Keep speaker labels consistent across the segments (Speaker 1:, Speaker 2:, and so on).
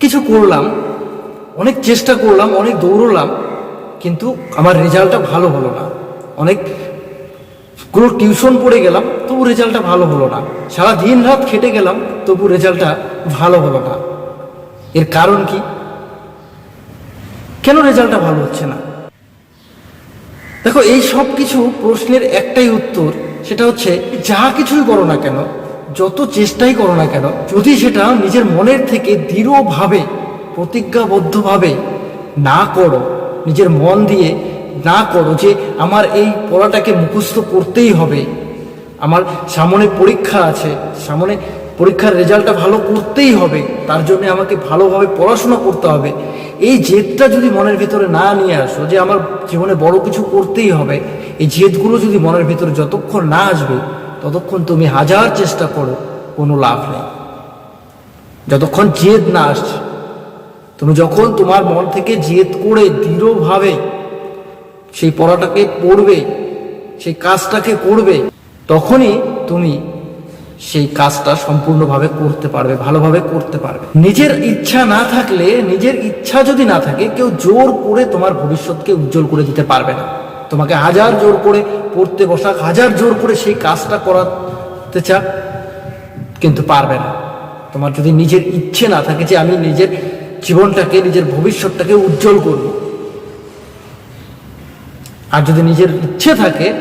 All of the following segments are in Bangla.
Speaker 1: কিছু করলাম, অনেক চেষ্টা করলাম, অনেক দৌড়লাম, কিন্তু আমার রেজাল্টটা ভালো হলো না। অনেক কোনো টিউশন পড়ে গেলাম, তবু রেজাল্টটা ভালো হলো না। সারা দিন রাত খেটে গেলাম, তবু রেজাল্টটা ভালো হলো না। এর কারণ কি? কেন রেজাল্টটা ভালো হচ্ছে না? দেখো, এই সব কিছু প্রশ্নের একটাই উত্তর, সেটা হচ্ছে যা কিছুই করো না কেন, যত চেষ্টাই করো না কেন, যদি সেটা নিজের মনের থেকে দৃঢ়ভাবে, প্রতিজ্ঞাবদ্ধভাবে না করো, নিজের মন দিয়ে না করো যে আমার এই পড়াটাকে মুখস্থ করতেই হবে, আমার সামনে পরীক্ষা আছে, সামনে পরীক্ষার রেজাল্টটা ভালো করতেই হবে, তার জন্য আমাকে ভালোভাবে পড়াশোনা করতে হবে। এই জেদটা যদি মনের ভিতরে না নিয়ে আসো যে আমার জীবনে বড় কিছু করতেই হবে, এই জেদগুলো যদি মনের ভিতরে যতক্ষণ না আসবে, ততক্ষণ তুমি হাজার চেষ্টা করো, কোনো লাভ নেই। যতক্ষণ জেদ না আসছে, তুমি যখন তোমার মন থেকে জেদ করে দৃঢ়ভাবে সেই পড়াটাকে পড়বে, সেই কাজটাকে করবে, তখনই তুমি সেই কাজটা সম্পূর্ণভাবে করতে পারবে, ভালোভাবে করতে পারবে। নিজের ইচ্ছা না থাকলে, নিজের ইচ্ছা যদি না থাকে, কেউ জোর করে তোমার ভবিষ্যৎকে উজ্জ্বল করে দিতে পারবে না। তোমাকে হাজার জোর করে পড়তে বসাক, হাজার জোর করে সেই কাজটা করাতে চাক, কিন্তু পারবে না। তোমার যদি নিজের ইচ্ছে না থাকে যে আমি নিজের জীবনটাকে, নিজের ভবিষ্যৎটাকে উজ্জ্বল করব, আর যদি নিজের ইচ্ছে থাকে,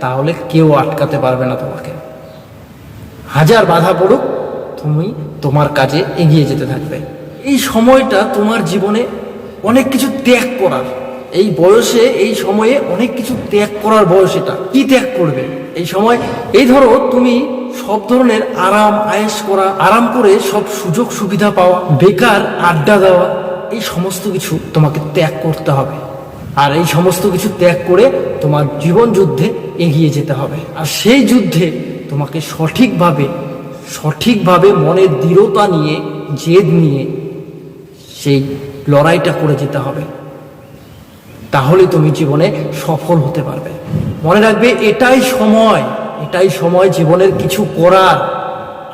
Speaker 1: তাহলে কেউ আটকাতে পারবে না তোমাকে। হাজার বাধা পড়ুক, তুমি তোমার কাজে এগিয়ে যেতে থাকবে। এই সময়টা তোমার জীবনে অনেক কিছু ত্যাগ করার। এই বয়সে, এই সময়ে অনেক কিছু ত্যাগ করার বয়স এটা। কি ত্যাগ করবে? এই সময়, এই ধরো তুমি সব ধরনের আরাম, আয়েস করা, আরাম করে সব সুযোগ সুবিধা পাওয়া, বেকার, আড্ডা দেওয়া, এই সমস্ত কিছু তোমাকে ত্যাগ করতে হবে। আর এই সমস্ত কিছু ত্যাগ করে তোমার জীবন যুদ্ধে এগিয়ে যেতে হবে। আর সেই যুদ্ধে তোমাকে সঠিকভাবে সঠিকভাবে মনের দৃঢ়তা নিয়ে, জেদ নিয়ে সেই লড়াইটা করে যেতে হবে। তাহলে তুমি জীবনে সফল হতে পারবে। মনে রাখবে, এটাই সময় এটাই সময় জীবনের কিছু করার,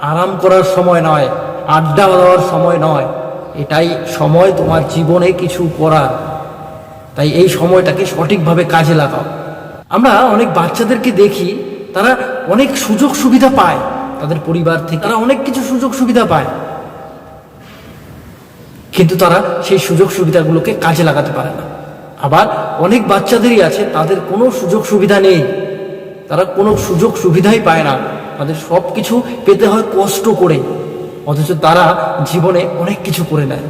Speaker 1: আরাম করার সময় নয়, আড্ডা দেওয়ার সময় নয়। এটাই সময় তোমার জীবনে কিছু করার। তাই এই সময়টাকে সঠিকভাবে কাজে লাগাও। আমরা অনেক বাচ্চাদেরকে দেখি, তারা অনেক সুযোগ সুবিধা পায়। তাদের পরিবার থেকে। তারা অনেক কিছু সুযোগ সুবিধা পায়। কিন্তু তারা সেই সুযোগ সুবিধাগুলোকে কাজে লাগাতে পারে না। আবার অনেক বাচ্চাদেরই আছে তাদের কোনো সুযোগ সুবিধা নেই। তারা কোনো সুযোগ সুবিধাই পায় না। তাদের সব কিছু পেতে হয় কষ্ট করে। অথচ তারা জীবনে অনেক কিছু করে নেয়।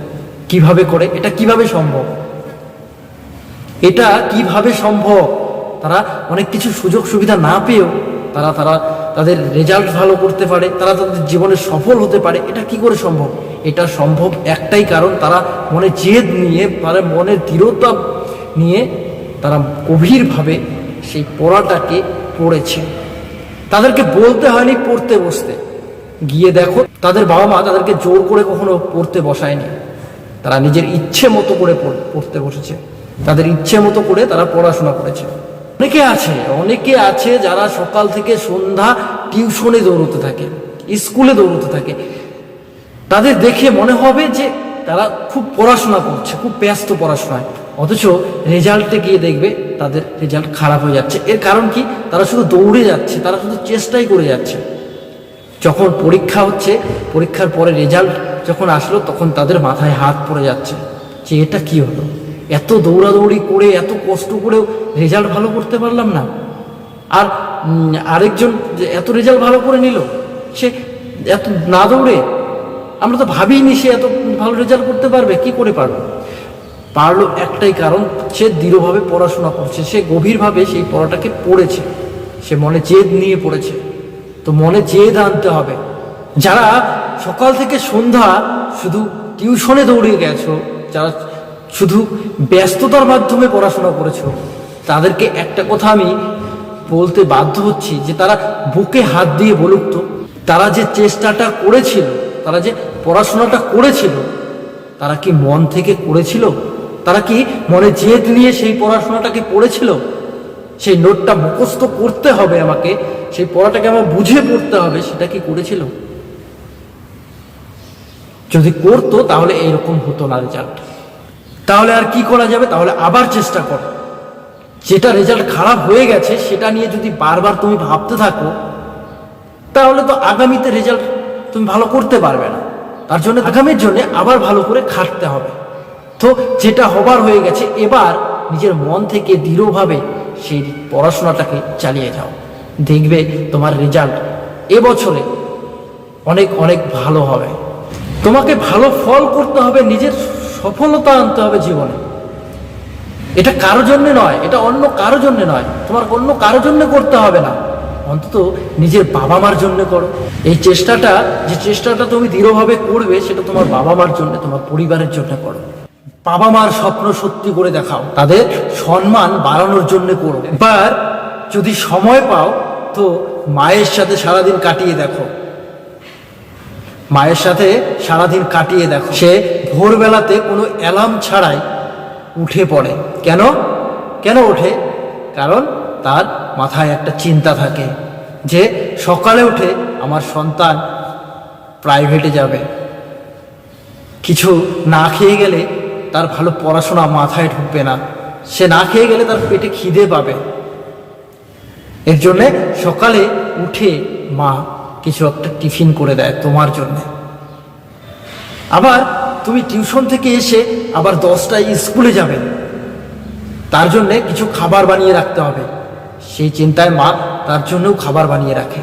Speaker 1: কীভাবে করে? এটা কীভাবে সম্ভব? এটা কীভাবে সম্ভব? তারা অনেক কিছু সুযোগ সুবিধা না পেয়েও তারা তারা তাদের রেজাল্ট ভালো করতে পারে, তারা তাদের জীবনে সফল হতে পারে, এটা কি করে সম্ভব? এটা সম্ভব একটাই কারণ, তারা মনে জেদ নিয়ে, তারা মনের দৃঢ়তা নিয়ে তারা গভীরভাবে সেই পড়াটাকে পড়েছে। তাদেরকে বলতে হয়নি পড়তে বসতে। গিয়ে দেখো, তাদের বাবা মা তাদেরকে জোর করে কখনো পড়তে বসায়নি। তারা নিজের ইচ্ছে মতো করে পড়তে বসেছে। তাদের ইচ্ছে মতো করে তারা পড়াশোনা করেছে। অনেকে আছে অনেকে আছে যারা সকাল থেকে সন্ধ্যা টিউশনে দৌড়তে থাকে, স্কুলে দৌড়তে থাকে। তাদের দেখে মনে হবে যে তারা খুব পড়াশোনা করছে, খুব ব্যস্ত পড়াশোনায়। অথচ রেজাল্টে গিয়ে দেখবে তাদের রেজাল্ট খারাপ হয়ে যাচ্ছে। এর কারণ কি? তারা শুধু দৌড়ে যাচ্ছে, তারা শুধু চেষ্টাই করে যাচ্ছে। যখন পরীক্ষা হচ্ছে, পরীক্ষার পরে রেজাল্ট যখন আসলো, তখন তাদের মাথায় হাত পড়ে যাচ্ছে যে এটা কি হলো? এত দৌড়াদৌড়ি করে, এত কষ্ট করেও রেজাল্ট ভালো করতে পারলাম না। আর আরেকজন এত রেজাল্ট ভালো করে নিল, সে এত না দৌড়ে, আমরা তো ভাবিনি সে এত ভালো রেজাল্ট করতে পারবে, কি করে পারবে? পারল একটাই কারণ, সে দৃঢ়ভাবে পড়াশোনা করছে, সে গভীরভাবে সেই পড়াটাকে পড়েছে। সে মনে জেদ নিয়ে পড়েছে। তো মনে জেদ আনতে হবে। যারা সকাল থেকে সন্ধ্যা শুধু টিউশনে দৌড়ে গেছো, যারা শুধু ব্যস্ততার মাধ্যমে পড়াশোনা করেছ। তাদেরকে একটা কথা আমি বলতে বাধ্য হচ্ছি যে তারা বুকে হাত দিয়ে বলুক তো, তারা যে চেষ্টাটা করেছিল, তারা যে পড়াশোনাটা করেছিল, তারা কি মন থেকে করেছিল? তারা কি মনে জেদ নিয়ে সেই পড়াশোনাটাকে পড়েছিল? সেই নোটটা মুখস্থ করতে হবে আমাকে, সেই পড়াটাকে আমার বুঝে পড়তে হবে, সেটা কি করেছিল? যদি করতো তাহলে এইরকম হতো না রেজাল্ট তাহলে আর কি করা যাবে? তাহলে আবার চেষ্টা করো। যেটা রেজাল্ট খারাপ হয়ে গেছে, সেটা নিয়ে যদি বারবার তুমি ভাবতে থাকো, তাহলে তো আগামীতে রেজাল্ট তুমি ভালো করতে পারবে না। তার জন্য আগামীর জন্য আবার ভালো করে খাটতে হবে। তো যেটা হবার হয়ে গেছে, এবার নিজের মন থেকে দৃঢ়ভাবে সেই পড়াশোনাটাকে চালিয়ে যাও। দেখবে তোমার রেজাল্ট এবছরে অনেক অনেক ভালো হবে। তোমাকে ভালো ফল করতে হবে নিজের সফলতা আনতে হবে জীবনে। এটা কারও জন্যে নয়, এটা অন্য কারও জন্যে নয়। তোমার অন্য কারও জন্য করতে হবে না। অন্তত নিজের বাবা মার জন্য করো। এই চেষ্টাটা, যে চেষ্টাটা তুমি দৃঢ়ভাবে করবে, সেটা তোমার বাবা মার জন্য, তোমার পরিবারের জন্য করো। বাবা মার স্বপ্ন সত্যি করে দেখাও। তাদের সম্মান বাড়ানোর জন্য করো। এবার যদি সময় পাও, তো মায়ের সাথে সারাদিন কাটিয়ে দেখো। মায়ের সাথে সারাদিন কাটিয়ে দেখো। সে ভোরবেলাতে কোনো অ্যালার্ম ছাড়াই উঠে পড়ে। কেন? কেন ওঠে? কারণ তার মাথায় একটা চিন্তা থাকে যে সকালে উঠে আমার সন্তান প্রাইভেটে যাবে। কিছু না খেয়ে গেলে তার ভালো পড়াশোনা মাথায় ঢুকবে না। সে না খেয়ে গেলে তার পেটে খিদে পাবে। এর জন্যে সকালে উঠে মা কিছু একটা টিফিন করে দেয় তোমার জন্যে। আবার তুমি টিউশন থেকে এসে আবার দশটায় স্কুলে যাবে। তার জন্যে কিছু খাবার বানিয়ে রাখতে হবে। সেই চিন্তায় মা তার জন্যও খাবার বানিয়ে রাখে।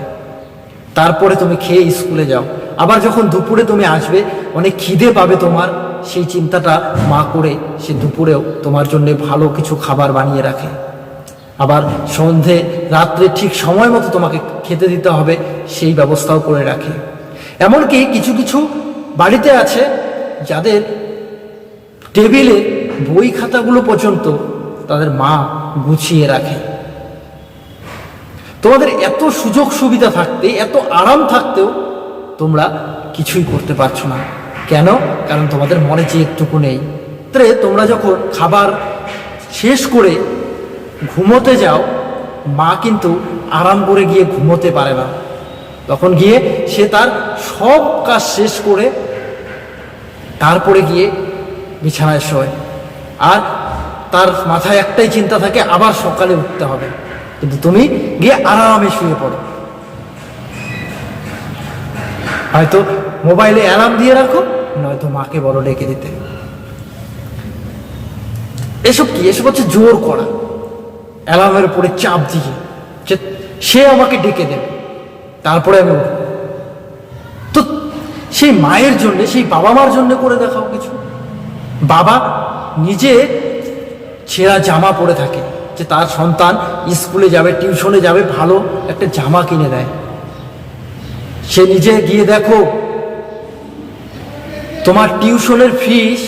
Speaker 1: তারপরে তুমি খেয়ে স্কুলে যাও। আবার যখন দুপুরে তুমি আসবে, অনেক খিদে পাবে তোমার। সেই চিন্তাটা মা করে সে দুপুরেও তোমার জন্য ভালো কিছু খাবার বানিয়ে রাখে। আবার সন্ধে, রাত্রে ঠিক সময় মতো তোমাকে খেতে দিতে হবে, সেই ব্যবস্থাও করে রাখে। এমনকি কিছু কিছু বাড়িতে আছে যাদের টেবিলে বই খাতাগুলো পর্যন্ত তাদের মা গুছিয়ে রাখে। তোমাদের এত সুযোগ সুবিধা থাকতে, এত আরাম থাকতেও তোমরা কিছুই করতে পারছ না। কেন? কারণ তোমাদের মনে যে একটুকু নেই। তাহলে তোমরা যখন খাবার শেষ করে ঘুমোতে যাও, মা কিন্তু আরাম করে গিয়ে ঘুমোতে পারে না। তখন গিয়ে সে তার সব কাজ শেষ করে তারপরে গিয়ে বিছানায় শোয়। আর তার মাথায় একটাই চিন্তা থাকে, আবার সকালে উঠতে হবে। কিন্তু তুমি গিয়ে আরামে শুয়ে পড়ো। হয়তো মোবাইলে অ্যালার্ম দিয়ে রাখো, নয়তো মাকে বলো ডেকে দিতে। এসব কি? এসব হচ্ছে জোর করা। অ্যালার্মের উপরে চাপ দিয়ে। যে সে আমাকে ডেকে দেবে। তারপরে আমি উঠব। সেই মায়ের জন্য, সেই বাবা মার জন্য করে দেখাও কিছু। বাবা নিজে ছেঁড়া জামা পরে থাকে যে তার সন্তান স্কুলে যাবে, টিউশনে যাবে, ভালো একটা জামা কিনে দেয়। সে নিজে গিয়ে দেখো, তোমার টিউশনের ফিস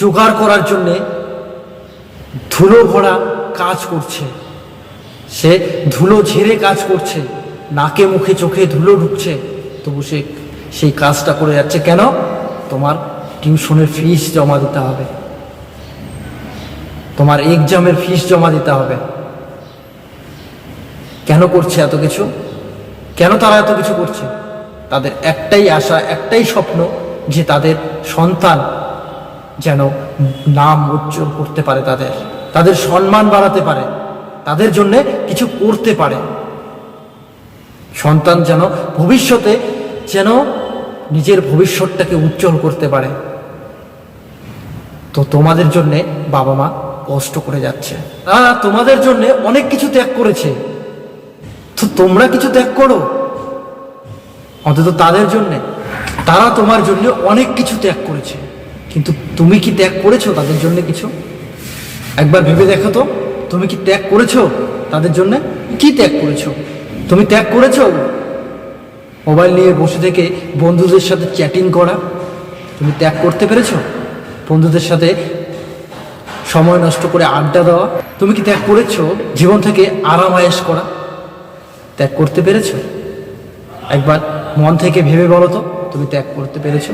Speaker 1: জোগাড় করার জন্যে ধুলো ভরা কাজ করছে। সে ধুলো ঝেড়ে কাজ করছে, নাকে, মুখে, চোখে ধুলো ঢুকছে, তবু সে সেই কাজটা করে যাচ্ছে কেন? তোমার টিউশনের ফিস জমা দিতে হবে। তোমার এক্সামের ফিস জমা দিতে হবে। কেন করছে এত কিছু? কেন তারা এত কিছু করছে? তাদের একটাই আশা, একটাই স্বপ্ন যে তাদের সন্তান যেন নাম উজ্জ্বল করতে পারে তাদের তাদের সম্মান বাড়াতে পারে, তাদের জন্য কিছু করতে পারে। সন্তান যেন ভবিষ্যতে যেন নিজের ভবিষ্যৎটাকে উজ্জ্বল করতে পারে। তো তোমাদের জন্যে বাবা মা কষ্ট করে যাচ্ছে। তারা তোমাদের জন্য অনেক কিছু ত্যাগ করেছে। তো তোমরা কিছু ত্যাগ করো। অন্তত তাদের জন্যে। তারা তোমার জন্য অনেক কিছু ত্যাগ করেছে। কিন্তু তুমি কি ত্যাগ করেছ তাদের জন্য কিছু? একবার ভেবে দেখো তো, তুমি কি ত্যাগ করেছ তাদের জন্য? কি ত্যাগ করেছ? তুমি ত্যাগ করেছ? মোবাইল নিয়ে বসে থেকে বন্ধুদের সাথে চ্যাটিং করা। তুমি ত্যাগ করতে পেরেছ? বন্ধুদের সাথে সময় নষ্ট করে আড্ডা দেওয়া। তুমি কি ত্যাগ করেছ? জীবন থেকে আরাম আয়েস করা। ত্যাগ করতে পেরেছ? একবার মন থেকে ভেবে বলো তো, তুমি ত্যাগ করতে পেরেছ?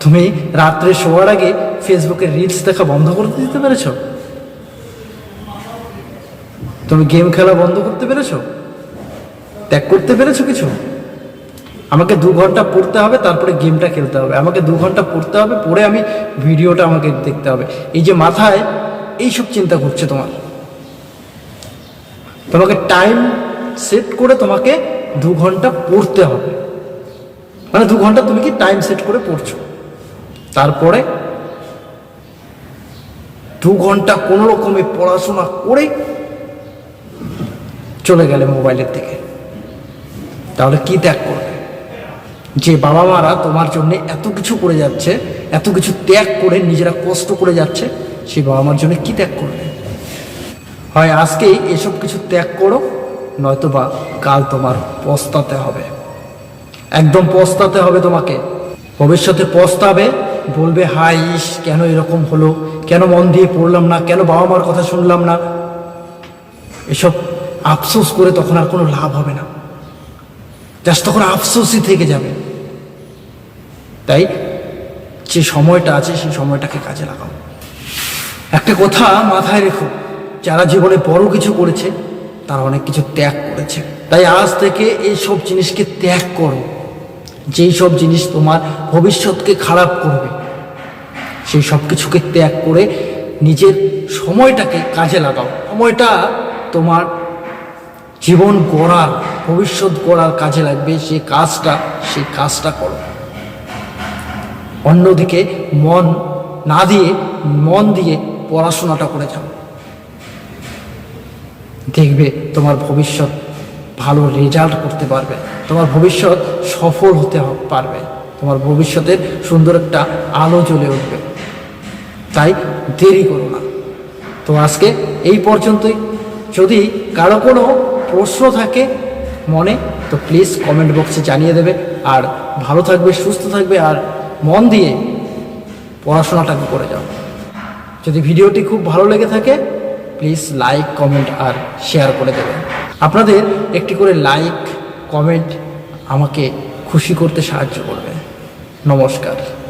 Speaker 1: তুমি রাত্রে শোয়ার আগে ফেসবুকে রিলস দেখা বন্ধ করতে দিতে পেরেছ? তুমি গেম খেলা বন্ধ করতে পেরেছ? ত্যাগ করতে পেরেছ কিছু? আমাকে দু ঘণ্টা পড়তে হবে, তারপরে গেমটা খেলতে হবে। আমাকে দু ঘণ্টা পড়তে হবে, পড়ে আমি ভিডিওটা আমাকে দেখতে হবে। এই যে মাথায় এইসব চিন্তা করছে তোমার। তোমাকে টাইম সেট করে তোমাকে দু ঘণ্টা পড়তে হবে। মানে দু ঘণ্টা তুমি কি টাইম সেট করে পড়ছো? তারপরে দু ঘণ্টা কোনো রকমে পড়াশোনা করে চলে গেলে মোবাইলের দিকে। তাহলে কি ত্যাগ করবে? যে বাবা মারা তোমার জন্য এত কিছু করে যাচ্ছে, এত কিছু ত্যাগ করে নিজেরা কষ্ট করে যাচ্ছে সেই বাবা মার জন্য কি ত্যাগ করবে? হয় আজকেই এসব কিছু ত্যাগ করো, নয়তো বা কাল তোমার পস্তাতে হবে। একদম পস্তাতে হবে তোমাকে। ভবিষ্যতে পস্তাবে, বলবে হাই ইস, কেন এরকম হলো? কেন মন দিয়ে পড়লাম না? কেন বাবা মার কথা শুনলাম না? এসব আফসোস করে তখন আর কোনো লাভ হবে না। জাস্ট তখন আফসোসই থেকে যাবে। তাই যে সময়টা আছে, সেই সময়টাকে কাজে লাগাও। একটা কথা মাথায় রেখো, যারা জীবনে বড় কিছু করেছে, তারা অনেক কিছু ত্যাগ করেছে। তাই আজ থেকে এই সব জিনিসকে ত্যাগ করো। যেই সব জিনিস তোমার ভবিষ্যৎকে খারাপ করবে, সেই সব কিছুকে ত্যাগ করে নিজের সময়টাকে কাজে লাগাও। সময়টা তোমার জীবন গড়ার ভবিষ্যৎ গড়ার কাজে লাগবে সেই কাজটা সেই কাজটা করো। অন্যদিকে মন না দিয়ে, মন দিয়ে পড়াশোনাটা করে যাও। দেখবে তোমার ভবিষ্যৎ ভালো রেজাল্ট করতে পারবে, তোমার ভবিষ্যৎ সফল হতে পারবে, তোমার ভবিষ্যতের সুন্দর একটা আলো জ্বলে উঠবে। তাই দেরি করো না। তো আজকে এই পর্যন্তই। যদি কারও কোনো প্রশ্ন থাকে মনে, তো প্লিজ কমেন্ট বক্সে জানিয়ে দেবে। আর ভালো থাকবে, সুস্থ থাকবে, আর মন দিয়ে পড়াশোনাটাকে করে যাও। যদি ভিডিওটি খুব ভালো লেগে থাকে প্লিজ লাইক কমেন্ট আর শেয়ার করে দেবেন আপনাদের একটি করে লাইক কমেন্ট আমাকে খুশি করতে সাহায্য করবে। নমস্কার।